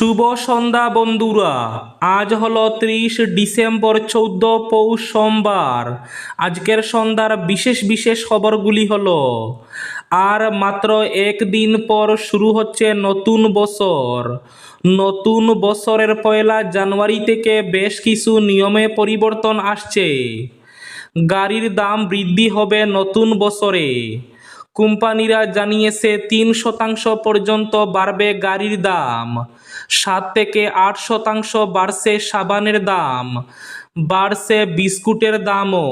শুভ সন্ধ্যা বন্ধুরা। আজ হলো ত্রিশ ডিসেম্বর চৌদ্দ পৌষ সোমবার। আজকের সন্ধ্যার বিশেষ বিশেষ খবরগুলি হলো, আর মাত্র একদিন পর শুরু হচ্ছে নতুন বছর। নতুন বছরের পয়লা জানুয়ারি থেকে বেশ কিছু নিয়মে পরিবর্তন আসছে। গাড়ির দাম বৃদ্ধি হবে নতুন বছরে। কোম্পানিরা জানিয়েছে, তিন শতাংশ পর্যন্ত বাড়বে গাড়ির দাম। সাত থেকে আট শতাংশ বাড়ছে সাবানের দাম। বাড়ছে বিস্কুটের দামও।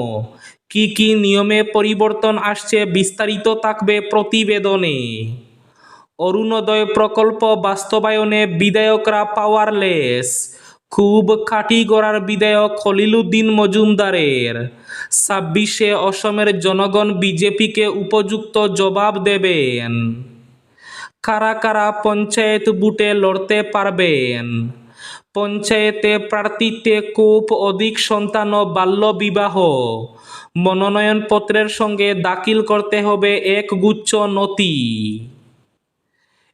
কি কি নিয়মে পরিবর্তন আসছে বিস্তারিত থাকবে প্রতিবেদনে। অরুণোদয় প্রকল্প বাস্তবায়নে বিধায়করা পাওয়ারলেস খুব খাঁটি গড়ার বিধায়ক খলিলুদ্দিন মজুমদারের। ছাব্বিশে অসমের জনগণ বিজেপিকে উপযুক্ত জবাব দেবেন। কারা কারা পঞ্চায়েত বুটে লড়তে পারবেন? পঞ্চায়েতে প্রার্থীতে খুব অধিক সন্তান ও বাল্যবিবাহ মনোনয়নপত্রের সঙ্গে দাখিল করতে হবে এক গুচ্ছ নথি।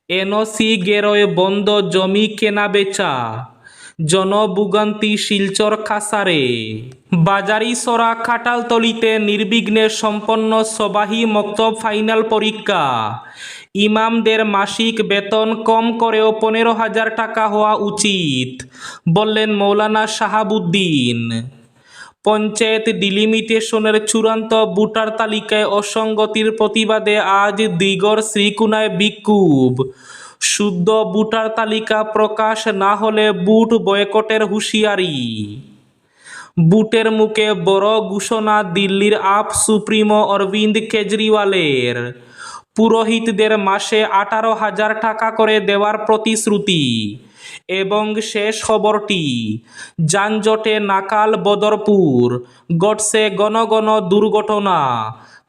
এনওসি গেরোয় বন্ধ জমি কেনা বেচা। জনভোগান্তি শিলচর খাসারে। বাজারি সরা খাটালতলিতে নির্বিঘ্নে সম্পন্ন সবাহি মক্তব ফাইনাল পরীক্ষা। ইমামদের মাসিক বেতন কম করেও পনেরো হাজার টাকা হওয়া উচিত, বললেন মৌলানা শাহাবুদ্দিন। পঞ্চায়েত ডিলিমিটেশনের চূড়ান্ত ভোটার তালিকায় অসঙ্গতির প্রতিবাদে আজ দিগর শ্রীকুনায় বিক্ষোভ। শুদ্ধ ভোটার তালিকা প্রকাশ না হলে বুট বয়কটের হুঁশিয়ারি। বুটের মুখে বড় ঘোষণা দিল্লির আপ সুপ্রিমো অরবিন্দ কেজরিওয়ালের। পুরোহিতদের মাসে আঠারো হাজার টাকা করে দেওয়ার প্রতিশ্রুতি। এবং শেষ খবরটি, যানজটে নাকাল বদরপুর ঘটছে গণ গণ দুর্ঘটনা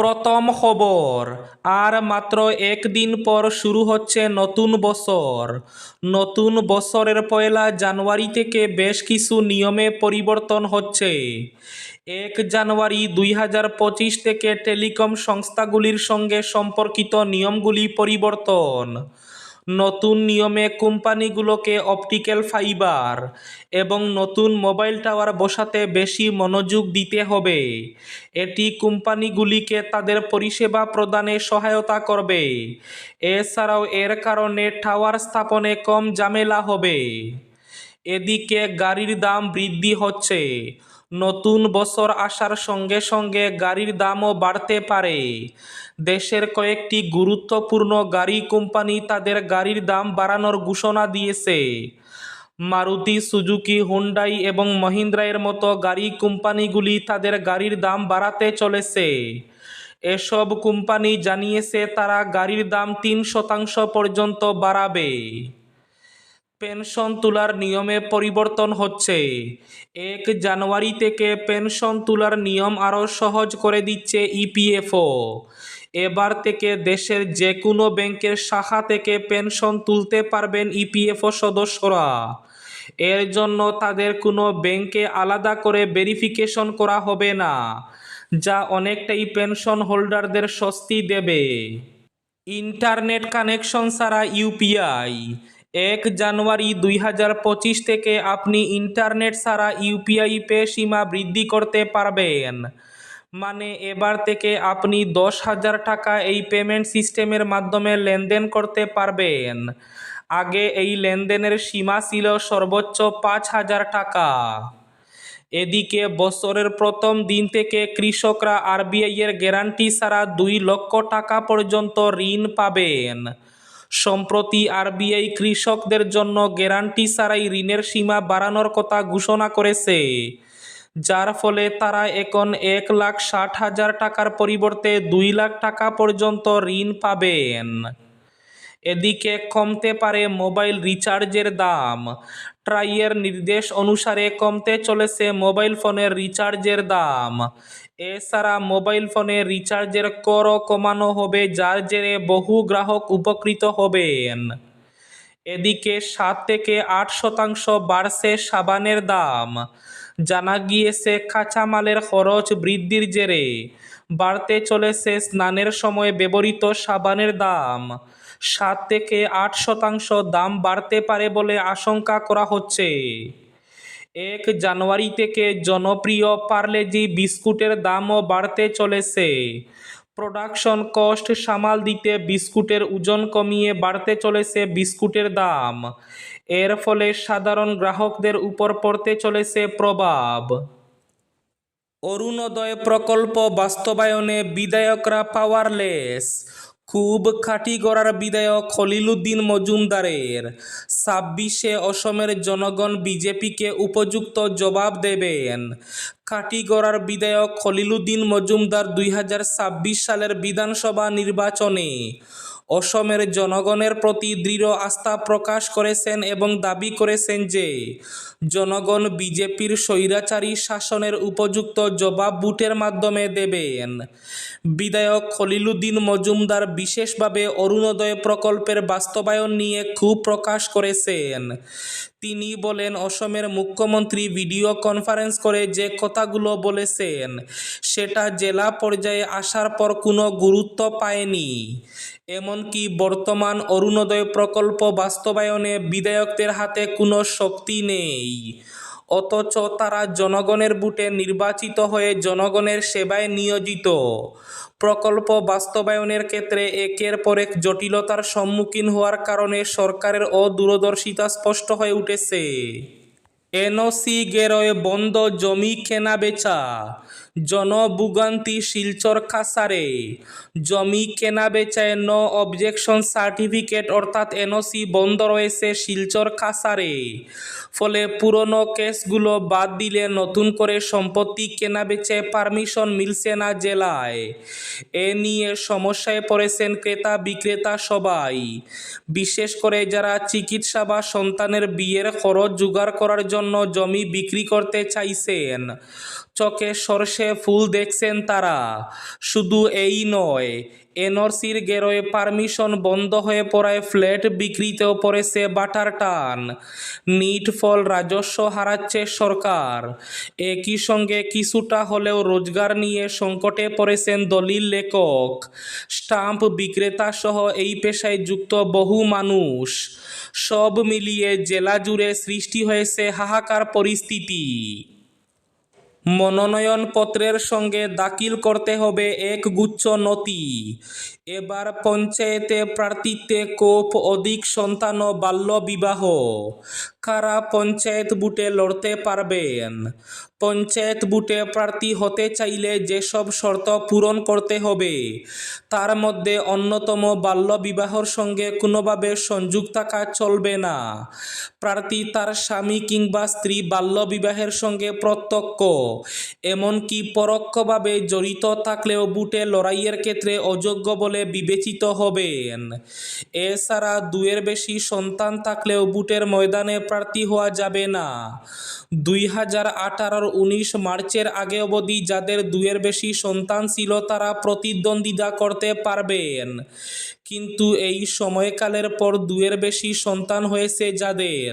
প্রথম খবর, আর মাত্র একদিন পর শুরু হচ্ছে নতুন বছর। নতুন বছরের পয়লা জানুয়ারি থেকে বেশ কিছু নিয়মে পরিবর্তন হচ্ছে। এক জানুয়ারি দুই হাজার পঁচিশ থেকে টেলিকম সংস্থাগুলির সঙ্গে সম্পর্কিত নিয়মগুলি পরিবর্তন। নতুন নিয়মে কোম্পানিগুলোকে অপটিক্যাল ফাইবার এবং নতুন মোবাইল টাওয়ার বসাতে বেশি মনোযোগ দিতে হবে। এটি কোম্পানিগুলিকে তাদের পরিষেবা প্রদানে সহায়তা করবে। এছাড়াও এর কারণে টাওয়ার স্থাপনে কম ঝামেলা হবে। এদিকে গাড়ির দাম বৃদ্ধি হচ্ছে। নতুন বছর আসার সঙ্গে সঙ্গে গাড়ির দামও বাড়তে পারে। দেশের কয়েকটি গুরুত্বপূর্ণ গাড়ি কোম্পানি তাদের গাড়ির দাম বাড়ানোর ঘোষণা দিয়েছে। মারুতি, সুজুকি, হুন্ডাই এবং মহিন্দ্রা এর মতো গাড়ি কোম্পানিগুলি তাদের গাড়ির দাম বাড়াতে চলেছে। এসব কোম্পানি জানিয়েছে তারা গাড়ির দাম তিন শতাংশ পর্যন্ত বাড়াবে। পেনশন তোলার নিয়মে পরিবর্তন হচ্ছে। এক জানুয়ারি থেকে পেনশন তোলার নিয়ম আরও সহজ করে দিচ্ছে ইপিএফও। এবার থেকে দেশের যে কোনো ব্যাংকের শাখা থেকে পেনশন তুলতে পারবেন ইপিএফও সদস্যরা। এর জন্য তাদের কোনো ব্যাংকে আলাদা করে ভেরিফিকেশন করা হবে না, যা অনেকটাই পেনশন হোল্ডারদের স্বস্তি দেবে। ইন্টারনেট কানেকশন ছাড়া ইউপিআই এক জানুয়ারি দুই হাজার পঁচিশ থেকে আপনি ইন্টারনেট ছাড়া ইউপিআই পে সীমা বৃদ্ধি করতে পারবেন। মানে এবার থেকে আপনি দশ হাজার টাকা এই পেমেন্ট সিস্টেমের মাধ্যমে লেনদেন করতে পারবেন। আগে এই লেনদেনের সীমা ছিল সর্বোচ্চ পাঁচ হাজার টাকা। এদিকে বছরের প্রথম দিন থেকে কৃষকরা আরবিআই এর গ্যারান্টি ছাড়া দুই লক্ষ টাকা পর্যন্ত ঋণ পাবেন। সম্প্রতি আরবিআই কৃষকদের জন্য গ্যারান্টি ছাড়াই ঋণের সীমা বাড়ানোর কথা ঘোষণা করেছে, যার ফলে তারা এখন এক লাখ ষাট হাজার টাকার পরিবর্তে দুই লাখ টাকা পর্যন্ত ঋণ পাবেন। এদিকে কমতে পারে মোবাইল রিচার্জের দাম। ট্রাইয়ের নির্দেশ অনুসারে কমতে চলেছে মোবাইল ফোনের রিচার্জের দাম। এছাড়া মোবাইল ফোনে রিচার্জের করও কমানো হবে, যার জেরে বহু গ্রাহক উপকৃত হবেন। এদিকে সাত থেকে আট শতাংশ বাড়ছে সাবানের দাম। জানা গিয়েছে, কাঁচামালের খরচ বৃদ্ধির জেরে বাড়তে চলেছে স্নানের সময় ব্যবহৃত সাবানের দাম। সাত থেকে আট শতাংশ দাম বাড়তে পারে বলে আশঙ্কা করা হচ্ছে। এক জানুয়ারি থেকে জনপ্রিয় পার্লেজি বিস্কুটের দামও বাড়তে চলেছে। প্রোডাকশন কস্ট সামাল দিতে বিস্কুটের ওজন কমিয়ে বাড়তে চলেছে বিস্কুটের দাম। এর ফলে সাধারণ গ্রাহকদের উপর পড়তে চলেছে প্রভাব। অরুণোদয় প্রকল্প বাস্তবায়নে বিধায়করা পাওয়ারলেস খুব খাটিগড়ার বিধায়ক খলিলুদ্দিন মজুমদারের। ছাব্বিশে অসমের জনগণ বিজেপিকে উপযুক্ত জবাব দেবেন। কাটিগড়ার বিধায়ক খলিলুদ্দিন মজুমদার দুই হাজার ছাব্বিশ সালের বিধানসভা নির্বাচনে অসমের জনগণের প্রতি দৃঢ় আস্থা প্রকাশ করেছেন এবং দাবি করেছেন যে, জনগণ বিজেপির স্বৈরাচারী শাসনের উপযুক্ত জবাব বুটের মাধ্যমে দেবেন। বিধায়ক খলিলুদ্দিন মজুমদার বিশেষভাবে অরুণোদয় প্রকল্পের বাস্তবায়ন নিয়ে ক্ষোভ প্রকাশ করেছেন। তিনি বলেন, অসমের মুখ্যমন্ত্রী ভিডিও কনফারেন্স করে যে কথাগুলো বলেছেন, সেটা জেলা পর্যায়ে আসার পর কোনো গুরুত্ব পায়নি। এমনকি বর্তমান অরুণোদয় প্রকল্প বাস্তবায়নে বিধায়কদের হাতে কোনো শক্তি নেই। অথচ তারা জনগণের বুটে নির্বাচিত হয়ে জনগণের সেবায় নিয়োজিত। প্রকল্প বাস্তবায়নের ক্ষেত্রে একের পর এক জটিলতার সম্মুখীন হওয়ার কারণে সরকারের অদূরদর্শিতা স্পষ্ট হয়ে উঠেছে। এনওসি গেরোয় বন্ধ জমি কেনা বেচা। জনভোগান্তি শিলচর খাসারে। জমি কেনা বেচায় নো অবজেকশন সার্টিফিকেট অর্থাৎ এনওসি বন্ধ রয়েছে শিলচর খাসারে। ফলে পুরনো কেসগুলো বাদ দিলে নতুন করে সম্পত্তি কেনা বেচে পারমিশন মিলছে না জেলায়। এ নিয়ে সমস্যায় পড়েছেন ক্রেতা বিক্রেতা সবাই। বিশেষ করে যারা চিকিৎসা বা সন্তানের বিয়ের খরচ জোগাড় করার জন্য জমি বিক্রি করতে চাইছেন। চোখে সর্ষে ফুল দেখছেন তারা। শুধু এই নয় এনআরসির গেরোয় পারমিশন বন্ধ হয়ে পড়ায় ফ্ল্যাট বিক্রিতেও পড়েছে বাটার টান। নিট ফল রাজস্ব হারাচ্ছে সরকার। একই সঙ্গে কিছুটা হলেও রোজগার নিয়ে সংকটে পড়েছেন দলিল লেখক। স্টাম্প বিক্রেতা সহ এই পেশায় যুক্ত বহু মানুষ। সব মিলিয়ে জেলা জুড়ে সৃষ্টি হয়েছে হাহাকার পরিস্থিতি। মনোনয়নপত্রের সঙ্গে দাখিল করতে হবে এক গুচ্ছ নথি। এবার পঞ্চায়েতে প্রার্থীতে কোপ অধিক সন্তান ও বাল্যবিবাহ কারা পঞ্চায়েত বুটে লড়তে পারবেন? পঞ্চায়েত বুটে প্রার্থী হতে চাইলে যেসব শর্ত পূরণ করতে হবে, তার মধ্যে অন্যতম বাল্যবিবাহর সঙ্গে কোনোভাবে সংযোগ থাকা চলবে না। প্রার্থী তার স্বামী কিংবা স্ত্রী বাল্যবিবাহের সঙ্গে প্রত্যক্ষ, এমনকি পরোক্ষভাবে জড়িত থাকলেও বুটে লড়াইয়ের ক্ষেত্রে অযোগ্য বলে বিবেচিত হবেন। এছাড়া দুয়ের বেশি সন্তান থাকলেও বুটের ময়দানে প্রার্থী হওয়া যাবে না। দুই হাজার আঠারোর উনিশ মার্চের আগে অবধি যাদের দুয়ের বেশি সন্তান ছিল তারা প্রতিদ্বন্দ্বিতা করতে পারবেন। কিন্তু এই সময়কালের পর দুয়ের বেশি সন্তান হয়েছে যাদের।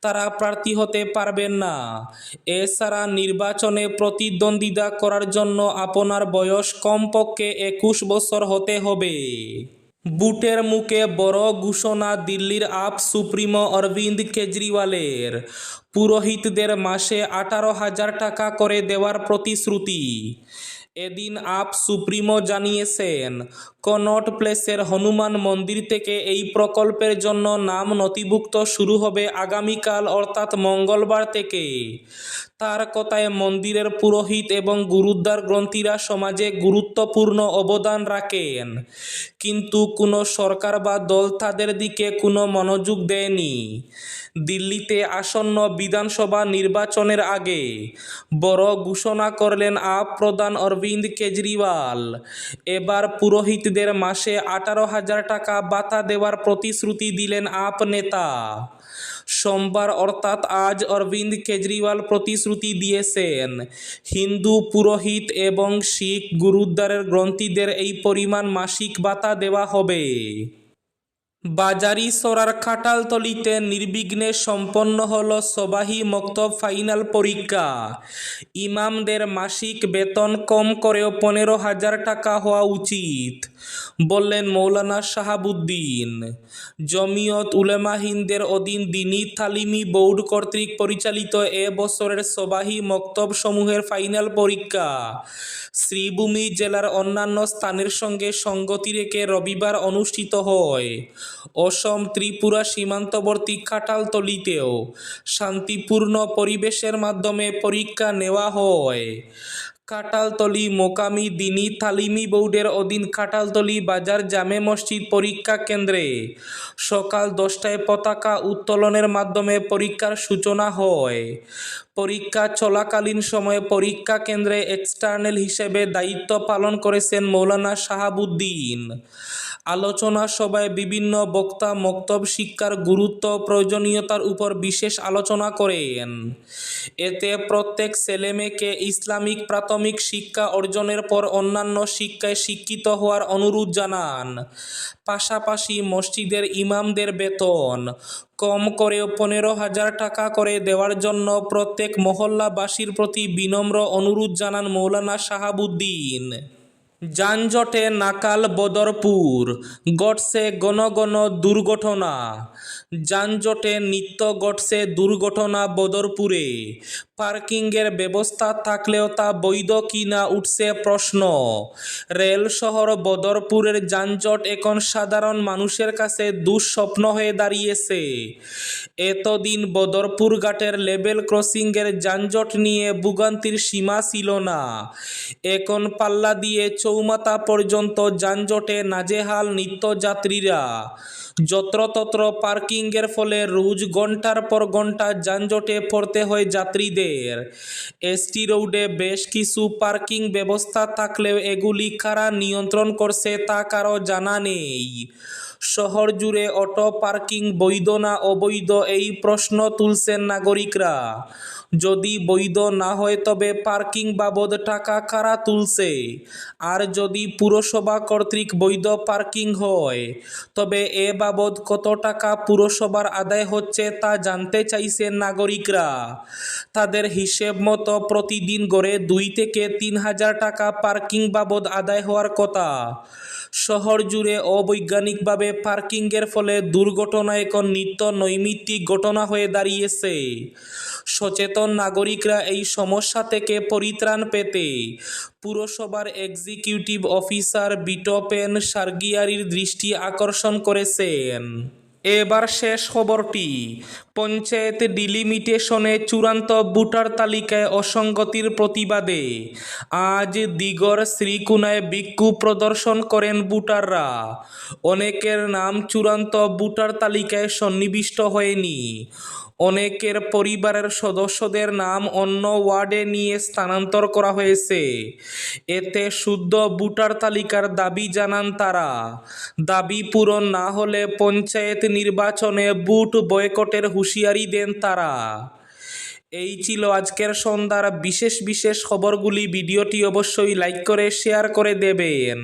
তারা প্রার্থী হতে পারবেন না। এছাড়া নির্বাচনে প্রতিদ্বন্দ্বিতা করার জন্য আপনার বয়স কমপক্ষে একুশ বছর হতে হবে। বুটের মুখে বড় ঘোষণা দিল্লির আপ সুপ্রিমো অরবিন্দ কেজরিওয়ালের। পুরোহিতদের মাসে আঠারো হাজার টাকা করে দেওয়ার প্রতিশ্রুতি। এদিন আপ সুপ্রিমো জানিয়েছেন, কনট প্লেসের হনুমান মন্দির থেকে এই প্রকল্পের জন্য নাম নথিভুক্ত শুরু হবে আগামীকাল, অর্থাৎ মঙ্গলবার থেকে। তার কথায় মন্দিরের পুরোহিত এবং গুরুদ্বার গ্রন্থীরা সমাজে গুরুত্বপূর্ণ অবদান রাখেন। কিন্তু কোনো সরকার বা দল তাদের দিকে কোনো মনোযোগ দেয়নি। দিল্লিতে আসন্ন বিধানসভা নির্বাচনের আগে বড় ঘোষণা করলেন আপ প্রধান অরবিন্দ কেজরিওয়াল। এবার পুরোহিতদের মাসে আঠারো হাজার টাকা বাতা দেওয়ার প্রতিশ্রুতি দিলেন আপ নেতা। সোমবার অর্থাৎ আজ অরবিন্দ কেজরিওয়াল প্রতিশ্রুতি দিয়েছেন। হিন্দু পুরোহিত এবং শিখ গুরুদ্বারের গ্রন্থিদের এই পরিমাণ মাসিক ভাতা দেওয়া হবে। বাজারি সরার খাটালতলিতে নির্বিঘ্নে সম্পন্ন হল সবাহি মক্তব ফাইনাল পরীক্ষা। ইমামদের মাসিক বেতন কম করেও পনেরো হাজার টাকা হওয়া উচিত, বললেন মৌলানা শাহাবুদ্দিন। জমিয়ত উলেমা হিন্দের অধীন দিনী তালিমি বোর্ড কর্তৃক পরিচালিত এ বছরের সবাহি মক্তব সমূহের ফাইনাল পরীক্ষা। শ্রীভূমি জেলার অন্যান্য স্থানের সঙ্গে সঙ্গতি রেখে রবিবার অনুষ্ঠিত হয়। অসম ত্রিপুরা সীমান্তবর্তী খাটালতলিতেও শান্তিপূর্ণ পরিবেশের মাধ্যমে পরীক্ষা নেওয়া হয়। কাটালতলি মোকামি দিনী তালিমি বোর্ডের অধীন কাটালতলি বাজার জামে মসজিদ পরীক্ষা কেন্দ্রে সকাল দশটায় পতাকা উত্তোলনের মাধ্যমে পরীক্ষার সূচনা হয়। পরীক্ষা চলাকালীন সময়ে পরীক্ষা কেন্দ্রে এক্সটার্নাল হিসেবে দায়িত্ব পালন করেছেন মৌলানা শাহাবুদ্দিন। আলোচনা সভায় বিভিন্ন বক্তা মক্তব শিক্ষার গুরুত্ব, প্রয়োজনীয়তার উপর বিশেষ আলোচনা করেন। এতে প্রত্যেক ছেলেমেয়েকে ইসলামিক প্রাথমিক শিক্ষা অর্জনের পর অন্যান্য শিক্ষায় শিক্ষিত হওয়ার অনুরোধ জানান। পাশাপাশি মসজিদের ইমামদের বেতন কম করেও পনেরো হাজার টাকা করে দেওয়ার জন্য প্রত্যেক মহল্লাবাসীর প্রতি বিনম্র অনুরোধ জানান মৌলানা শাহাবুদ্দিন। যানজটে নাকাল বদরপুর ঘটছে গণ গণ দুর্ঘটনা। যানজটে নিত্য ঘটছে দুর্ঘটনা বদরপুরে। পার্কিংয়ের ব্যবস্থা থাকলেও তা বৈধ কিনা উঠছে প্রশ্ন। রেল শহর বদরপুরের যানজট এখন সাধারণ মানুষের কাছে দুঃস্বপ্ন হয়ে দাঁড়িয়েছে। এতদিন বদরপুর ঘাটের লেভেল ক্রসিংয়ের যানজট নিয়ে ভোগান্তির সীমা ছিল না। এখন পাল্লা দিয়ে চৌমাতা পর্যন্ত যানজটে নাজেহাল নিত্যযাত্রীরা। যত্রতত্র পার্কিংয়ের ফলে রোজ ঘণ্টার পর ঘণ্টা যানজটে পড়তে হয় যাত্রীদের। এসটি রোডে বেশ কিছু পার্কিং ব্যবস্থা থাকলেও এগুলি কারা নিয়ন্ত্রণ করছে তা কারও জানা নেই। শহর জুড়ে অটো পার্কিং বৈধ না অবৈধ এই প্রশ্ন তুলছেন নাগরিকরা। যদি বৈধ না হয় তবে পার্কিং বাবদ টাকা কারা তুলছে? আর যদি পুরসভা কর্তৃক বৈধ পার্কিং হয়, তবে এ বাবদ কত টাকা পুরসভার আদায় হচ্ছে তা জানতে চাইছেন নাগরিকরা। তাদের হিসেব মতো প্রতিদিন গড়ে দুই থেকে তিন হাজার টাকা পার্কিং বাবদ আদায় হওয়ার কথা। শহর জুড়ে অবৈজ্ঞানিকভাবে পার্কিংয়ের ফলে দুর্ঘটনা এখন নিত্য নৈমিত্তিক ঘটনা হয়ে দাঁড়িয়েছে। সচেতন নাগরিকরা এই সমস্যা থেকে পরিত্রাণ পেতে পুরসভার এক্সিকিউটিভ অফিসার বিটপেন সার্গিয়ারির দৃষ্টি আকর্ষণ করেছেন। এবার শেষ খবরটি পঞ্চায়েত ডিলিমিটেশনে চূড়ান্ত ভোটার তালিকায় অসঙ্গতির প্রতিবাদে আজ দিগর শ্রীকুনায় বিক্ষোভ প্রদর্শন করেন ভোটাররা। অনেকের নাম চূড়ান্ত ভোটার তালিকায় সন্নিবিষ্ট হয়নি। অনেকের পরিবারের সদস্যদের নাম অন্য ওয়ার্ডে নিয়ে স্থানান্তর করা হয়েছে। এতে শুদ্ধ ভোটার তালিকার দাবি জানান তারা। দাবি পূরণ না হলে পঞ্চায়েত নির্বাচনে বুট বয়কটের হুঁশিয়ারি দেন তারা। এই ছিল আজকের সন্ধ্যার বিশেষ বিশেষ খবরগুলি। ভিডিওটি অবশ্যই লাইক করে, শেয়ার করে দেবেন।